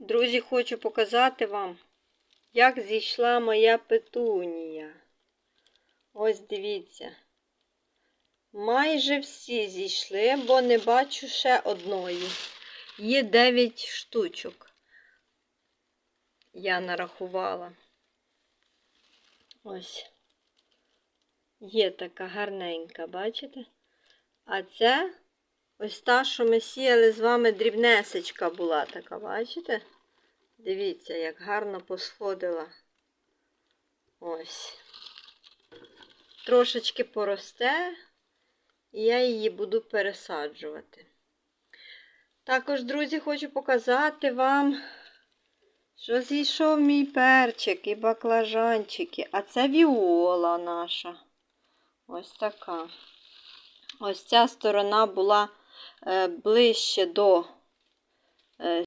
Друзі, хочу показати вам, як зійшла моя петунія. Ось дивіться. Майже всі зійшли, бо не бачу ще одної. Є 9 штучок. Я нарахувала. Ось. Є така гарненька, бачите? А це ось та, що ми сіяли з вами дрібнесечка була така, бачите? Дивіться, як гарно посходила. Ось. Трошечки поросте, і я її буду пересаджувати. Також, друзі, хочу показати вам, що зійшов мій перчик і баклажанчики. А це віола наша. Ось така. Ось ця сторона була ближче до